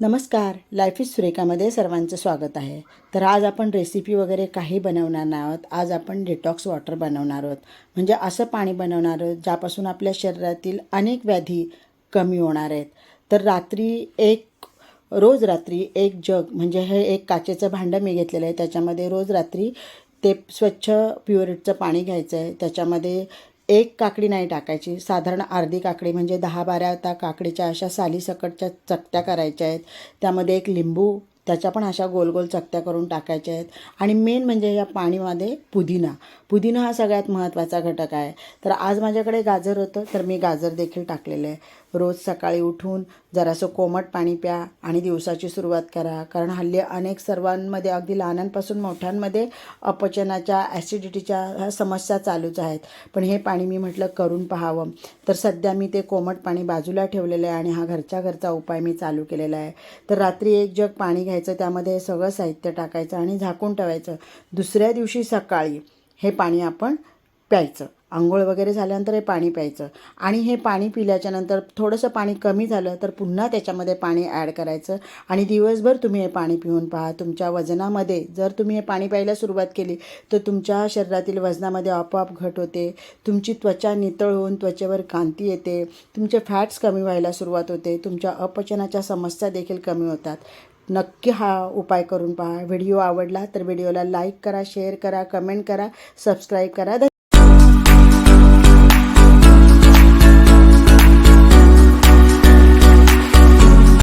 नमस्कार. Life is सुरेखामध्ये सर्वांचं स्वागत आहे. तर आज आपण रेसिपी वगैरे काही बनवणार नाही आहोत आज आपण डिटॉक्स वॉटर बनवणार आहोत. म्हणजे असं पाणी बनवणार आहोत ज्यापासून आपल्या शरीरातील अनेक व्याधी कमी होणार आहेत. तर रात्री एक रोज रात्री एक जग म्हणजे हे एक काचेचं भांडं मी घेतलेलं आहे. त्याच्यामध्ये रोज रात्री ते स्वच्छ प्युरिटचं पाणी घ्यायचं आहे. त्याच्यामध्ये एक काकडी नाही टाकायची. साधारण अर्धी काकडी म्हणजे दहा बारा त्या काकडीच्या अशा सालीसकटच्या चकत्या करायच्या आहेत. त्यामध्ये एक लिंबू त्याच्या पण अशा गोल गोल चकत्या करून टाकायच्या आहेत. आणि मेन म्हणजे या पाणीमध्ये पुदिना. पुदिना हा सगळ्यात महत्त्वाचा घटक आहे. तर आज माझ्याकडे गाजर होतं तर मी गाजर देखील टाकलेलं आहे. रोज सकाळी उठून जरासं कोमट पाणी प्या आणि दिवसाची सुरुवात करा. कारण हल्ली अनेक सर्वांमध्ये अगदी लहानांपासून मोठ्यांमध्ये अपचनाच्या ॲसिडिटीच्या ह्या समस्या चालूच आहेत. पण हे पाणी मी म्हटलं करून पाहावं. तर सध्या मी ते कोमट पाणी बाजूला ठेवलेलं आहे आणि हा घरच्या घरचा उपाय मी चालू केलेला आहे. तर रात्री एक जग पाणी घ्यायचं त्यामध्ये सगळं साहित्य टाकायचं आणि झाकून ठेवायचं. दुसऱ्या दिवशी सकाळी हे पाणी आपण प्यायचं. आंघोळ वगैरे झाल्यानंतर हे पाणी प्यायचं. आणि हे पाणी पिल्याच्या नंतर थोडंसं पाणी कमी झालं तर पुन्हा त्याच्यामध्ये पाणी ॲड करायचं. आणि दिवसभर तुम्ही हे पाणी पिऊन पहा. तुमच्या वजनामध्ये जर तुम्ही हे पाणी प्यायला सुरुवात केली तर तुमच्या शरीरातील वजनामध्ये आपोआप घट होते. तुमची त्वचा नितळ होऊन त्वचेवर कांती येते. तुमचे फॅट्स कमी व्हायला सुरुवात होते. तुमच्या अपचनाच्या समस्या देखील कमी होतात. नक्की हा उपाय करून पहा. व्हिडिओ आवडला तर व्हिडिओला लाईक करा शेअर करा कमेंट करा सबस्क्राईब करा.